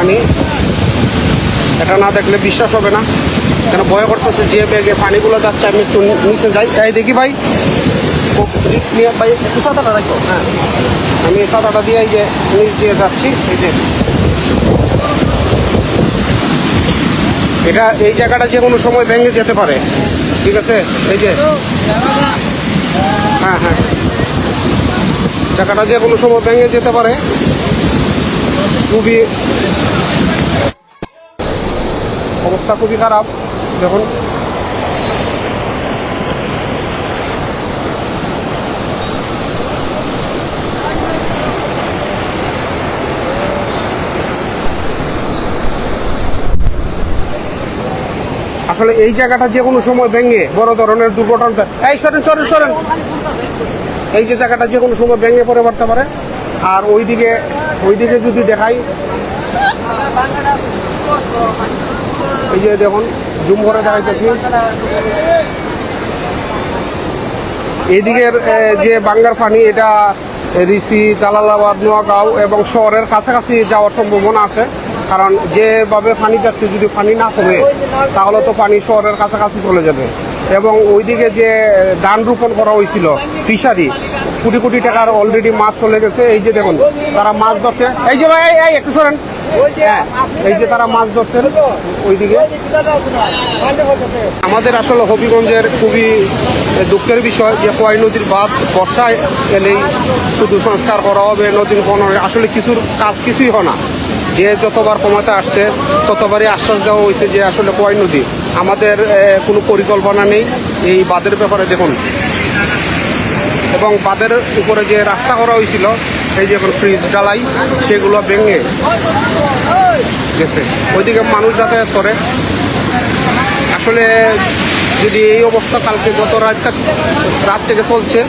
পানি। এটা না দেখলে বিশ্বাস হবে না। কেন ভয় করতেছে যে বেগে পানিগুলো যাচ্ছে, আমি একটু নিচে যাই। তাই দেখি ভাই। রিক্স নিয়ে হ্যাঁ। আমি দিয়ে যাচ্ছি, এই যে। এটা এই জায়গাটা যে কোনো সময় যেতে পারে। ঠিক আছে? এই যে। হ্যাঁ হ্যাঁ। জায়গাটা যে কোনো সময় ভেঙে যেতে পারে। খুবই অবস্থা খুবই খারাপ। দেখুন। আসলে এই জায়গাটা যে কোনো সময় ভেঙে বড় ধরনের দুর্ঘটনা এই সরেন সরেন সরেন। এই যে জায়গাটা যে কোনো সময় ভেঙে পড়ে পড়তে পারে। আর ওইদিকে ওইদিকে যদি দেখাই এই যে দেখুন জুম করে দেখাইতেছি। এইদিকের এ, যে বাঙ্গার পানি এটা ঋষি জালালাবাদ নোয়াগাঁও এবং শহরের কাছাকাছি যাওয়ার সম্ভাবনা আছে। কারণ যেভাবে পানি যাচ্ছে যদি পানি না কমে তাহলে তো পানি শহরের কাছাকাছি চলে যাবে। এবং ওইদিকে যে ধান রোপণ করা হয়েছিল ফিশারি কোটি কোটি টাকার অলরেডি মাছ চলে গেছে। এই যে দেখুন তারা মাছ ধরছে। এই যে ভাই একটু হ্যাঁ এই যে তারা মাছ ধরছেন, ওইদিকে। আমাদের আসলে হবিগঞ্জের খুবই দুঃখের বিষয় যে কোয়াই নদীর বাঁধ বর্ষায় এলেই শুধু সংস্কার করা হবে নদীর বন আসলে কিছুর কাজ কিছুই হয় না। যে যতবার কমাতে আসছে, ততবারই আশ্বাস দেওয়া হয়েছে যে আসলে কোয়াই নদী। আমাদের কোনো পরিকল্পনা নেই এই বাঁধের ব্যাপারে। দেখুন, এবং বাঁধের উপরে যে রাস্তা করা হয়েছিল এই যে এখন ফ্রিজ ডালাই সেগুলো ভেঙে গেছে। ওইদিকে মানুষ যাতায়াত করে। আসলে যদি এই অবস্থা কালকে গত রাত রাত থেকে চলছে।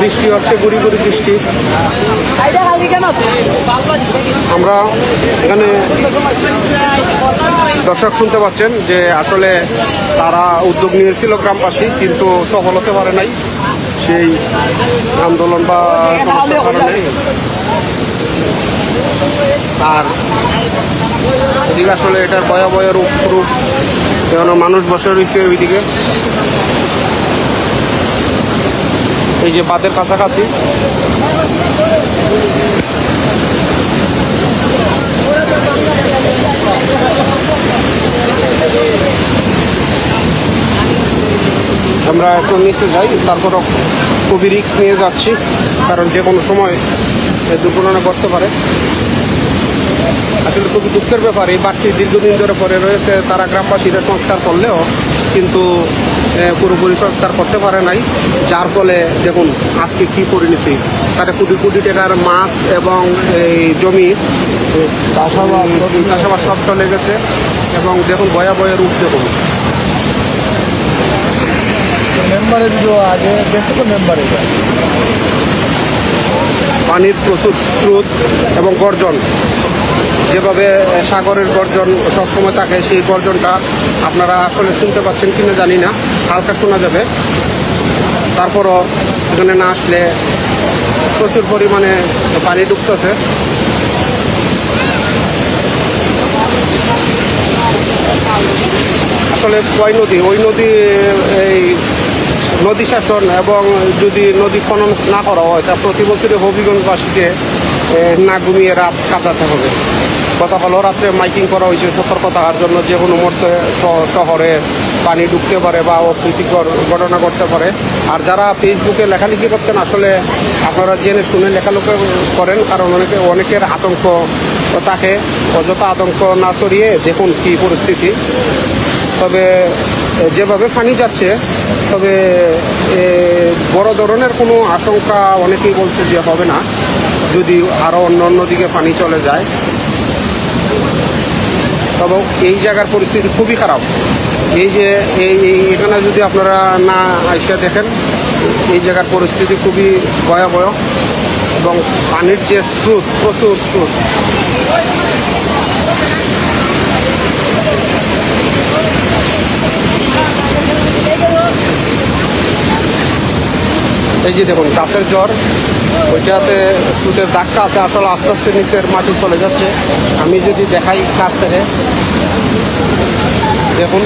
বৃষ্টি হচ্ছে, গুড়ি গুড়ি বৃষ্টি। আমরা এখানে দর্শক শুনতে পাচ্ছেন যে আসলে তারা উদ্যোগ নিয়েছিল গ্রামবাসী, কিন্তু সফল হতে পারে নাই। সেই আন্দোলন বা সমস্যার কারণে। আর এদিকে আসলে এটার ভয়াবহ রূপ রূপ। মানুষ বসে রয়েছে ওইদিকে। এই যে বাদের কাছাকাছি। আমরা এখন নিচে যাই তারপরও খুবই রিক্স নিয়ে যাচ্ছি, কারণ যে কোনো সময় দুর্ঘটনা ঘটতে পারে। আসলে খুবই দুঃখের ব্যাপার, এই বাড়তি দীর্ঘদিন ধরে পরে রয়েছে তারা গ্রামবাসীরা সংস্কার করলেও কিন্তু পুরোপুরি সংস্কার করতে পারে নাই। যার ফলে দেখুন আজকে কী পরিণতি? তাতে কোটি কোটি টাকার মাছ এবং এই জমি চাষাবাদ সব চলে গেছে এবং দেখুন ভয়াবহ রূপ দেখুন। আগে তো পানির প্রচুর স্রোত এবং গর্জন। যেভাবে সাগরের গর্জন সবসময় থাকে সেই গর্জনটা আপনারা আসলে শুনতে পাচ্ছেন কিনা জানি না। হালকা শোনা যাবে। তারপরও এখানে না আসলে প্রচুর পরিমাণে পানি ঢুকতেছে আসলে কয় নদী? ওই নদী, এই নদী শাসন এবং যদি নদী খনন না করা হয়, তা প্রতি বছরই হবিগঞ্জবাসীকে না ঘুমিয়ে রাত কাটাতে হবে। গতকালও রাত্রে মাইকিং করা হয়েছে সতর্ক থাকার জন্য যে কোনো মুহূর্তে শহরে পানি ঢুকতে পারে বা অপ্রীতিকর ঘটনা ঘটতে পারে। আর যারা ফেসবুকে লেখালেখি করছেন, আসলে আপনারা জেনে শুনে লেখালেখি করেন, কারণ অনেকে অনেকের আতঙ্ক থাকে। অযথা আতঙ্ক না সরিয়ে দেখুন কী পরিস্থিতি। তবে, যেভাবে পানি যাচ্ছে, তবে বড় ধরনের কোনো আশঙ্কা অনেকেই বলছে যে হবে না। যদি আরও অন্য অন্য দিকে পানি চলে যায়, তবে এই জায়গার পরিস্থিতি খুবই খারাপ। এই যে এই, এখানে যদি আপনারা না আইসা দেখেন, এই জায়গার পরিস্থিতি খুবই ভয়াবহ এবং পানির যে স্রোত, প্রচুর স্রোত। এই যে দেখুন গাছের জ্বর, ওইটাতে সুতের দাগটা আছে, আসলে আস্তে আস্তে নিচের মাটি চলে যাচ্ছে। আমি যদি দেখাই কাছ থেকে, দেখুন।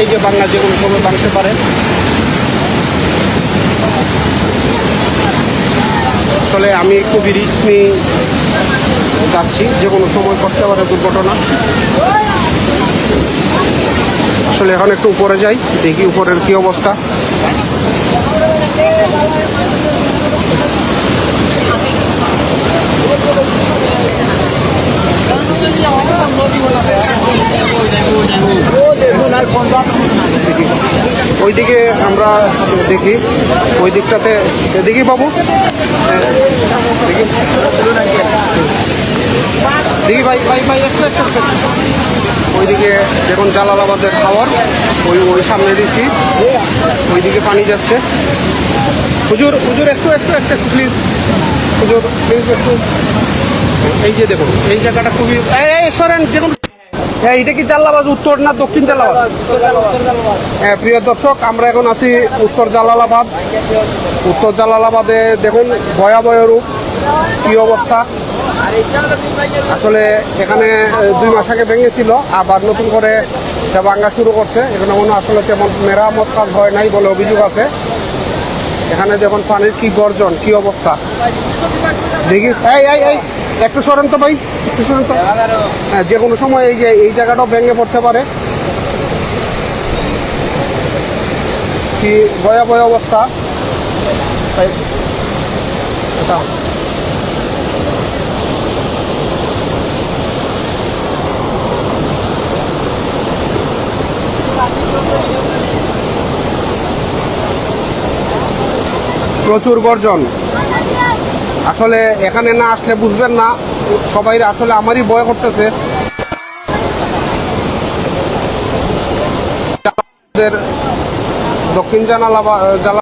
এই যে বাংলা যে কোনো সময় বাঁধতে পারে। আসলে আমি খুবই রিস্ক নিয়ে যাচ্ছি, যে কোনো সময় করতে পারে দুর্ঘটনা। আসলে এখন একটু উপরে যাই, দেখি উপরের কি অবস্থা। ওইদিকে আমরা দেখি। ওই দিকটাতে দেখি বাবু। দেখি। ভাই ভাই ভাই একটু একটু। ওইদিকে দেখুন জালালাবাদের খাওয়ার, ওই ওই সামনে দিছি। ওইদিকে পানি যাচ্ছে। হুজুর হুজুর একটু একটু একটু প্লিজ হুজুর প্লিজ একটু। এই যে দেখুন, এই জায়গাটা খুবই এই সরেন, যে হ্যাঁ এটা কি জালালাবাদ, উত্তর না দক্ষিণ জালালাবাদ? হ্যাঁ প্রিয় দর্শক, আমরা এখন আছি উত্তর জালালাবাদ। উত্তর জালালাবাদে দেখুন ভয়াবহ রূপ, কি অবস্থা? আসলে এখানে দুই মাস আগে ভেঙেছিল, আবার নতুন করে এটা ভাঙ্গা শুরু করছে। এখানে হয় আসলে তেমন মেরামত কাজ হয় নাই বলে অভিযোগ আছে। এখানে দেখুন পানির কি গর্জন, কি অবস্থা। দেখি, এই একটু সরেন তো ভাই, একটু সরেন তো। হ্যাঁ যে কোনো সময় এই যে, এই জায়গাটাও ভেঙে পড়তে পারে। কি ভয়াবহ অবস্থা। এটা। প্রচুর গর্জন। আসলে এখানে না আসলে বুঝবেন না, সবাই আসলে আমারই ভয় করতেছে। দক্ষিণ জানালা